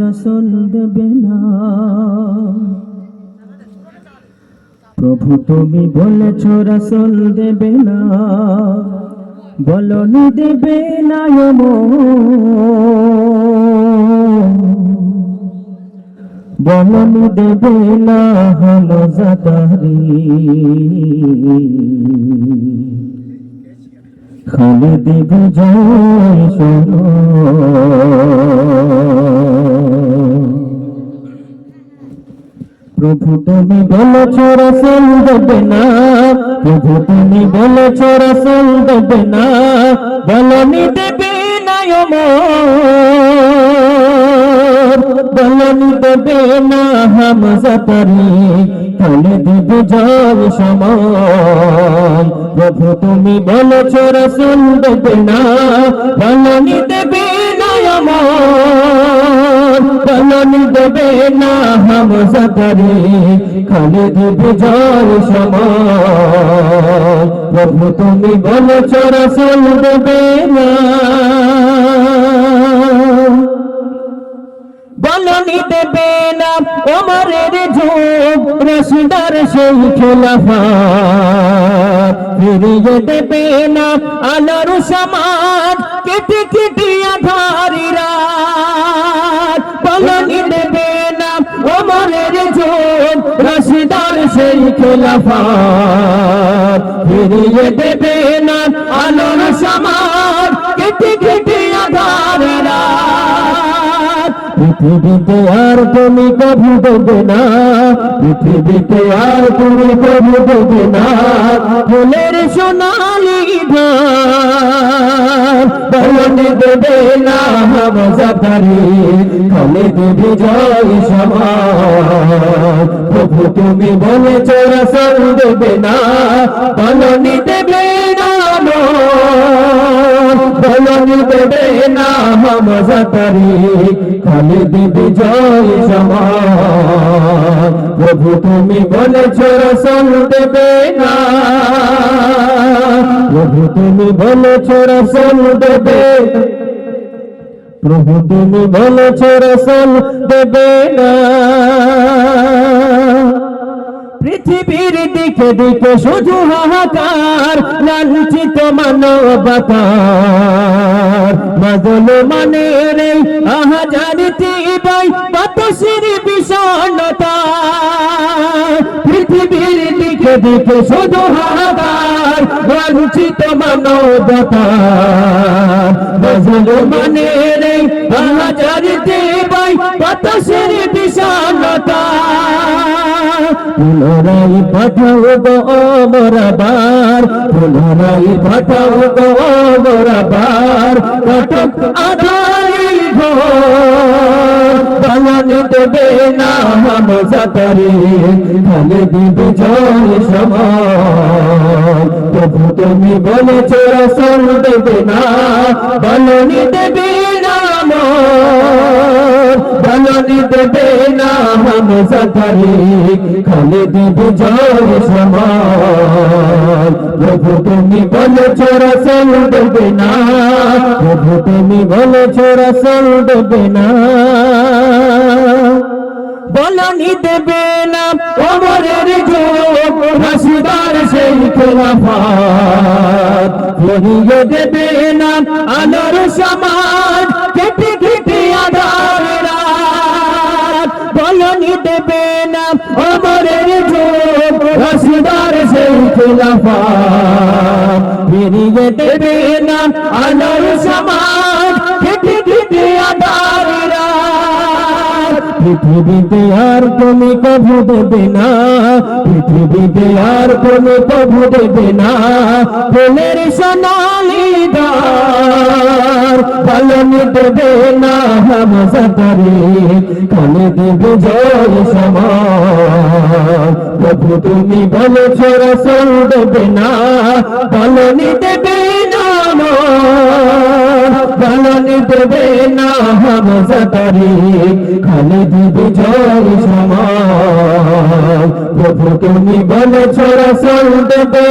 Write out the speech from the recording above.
রসল দেবে না। প্রভু, তুমি বলেছ রসল দেবে না। বলনি দেবে না বলনি দেবে না হলো জাতারি। খালিদ বিজয় শোনো। তুমি বলেছ রসল দেবে না। প্রভু, তুমি বলেছ রসল দেবে না। বলনি দেবে না বলনি দেবে না প্রভু, তুমি রসল দেবে না। বলনি দেবে বলনি দেবে না হাম জাতারি খালিদ বিজয় সময় প্রভু তুমি বলেছ রসল দেবে না। দেবে না ওমরের যুগ রশিদার সেই খেলাফা। ফিরিয়ে দেবে না আলোর সমাজ, কেটে কেটে আধারিরা। ওমরের রাশিদার সেই খেলাফা ফিরিয়ে দেবে না আলোর সমাজ পৃথিবীতে আর তুমি কভু দেবে না। পৃথিবীতে আর তুমি কভু দেবে না। ফুলের সোনালি বলনে দেবে না মজাকারি খালে দেবে জয় সমাজ। প্রভু তুমি বলেছ রসল দেবে না। বলনি দেবে না বলনি দেবে না মজাকারি খালে দেবে জয় সমাজ। প্রভু তুমি বলেছ রসল দেবে না। প্রভু তুমি বলেছ রসল দেবে। প্রভু তুমি বলেছ রসল দেবে না। পৃথিবীর দিকে দিকে শুধু হাহাকার, লাঞ্ছিত মানবতার। মজল মানে রে আহাজারিতে বাই বাতাসের বিষণ্ণতা। পৃথিবীর দিকে দিকে শুধু হাহাকার, লাঞ্ছিত মানবতার। মজল মানে রে আহাজারিতে বাই বাতাসের বিষণ্ণতা পুনরাই পাঠাও গো অমরাবার পুনরাই পাঠাও গো অমরাবার কটক আধারি ভগবান দেবে না হাম জাতারি খালে দিবে জয় সময়। প্রভু তুমি বলেছ রসল দেবে না, বলনি দেবে দেবে না হাম জাতারি খালে দিবে জয় সময় প্রভু তুমি বলেছ রসল দেবে না। প্রভু তুমি বলেছ রসল দেবে না। বলনি দেবে না অমরের যুগ রসিদার সেই খেলাফাত। দেবে না আলোর সমাজ দেবে না অমরের যুগ রসিদার দেবে না আলোর সমাজ পৃথিবীতে আর তুমি কভু দেবে না, পৃথিবীতে আর তুমি কভু দেবে না। ফুলের সোনালি পালনি দেবে না হাম সাতারি কানে দেবে জয় সমাজ প্রভু তুমি বলেছ রসল দেবে না, পালনি দেবে না পালনি দেবে না হাম সাতারি খালি দিবে জয় সমাজ। প্রভু তুমি বলেছ রসল দেবে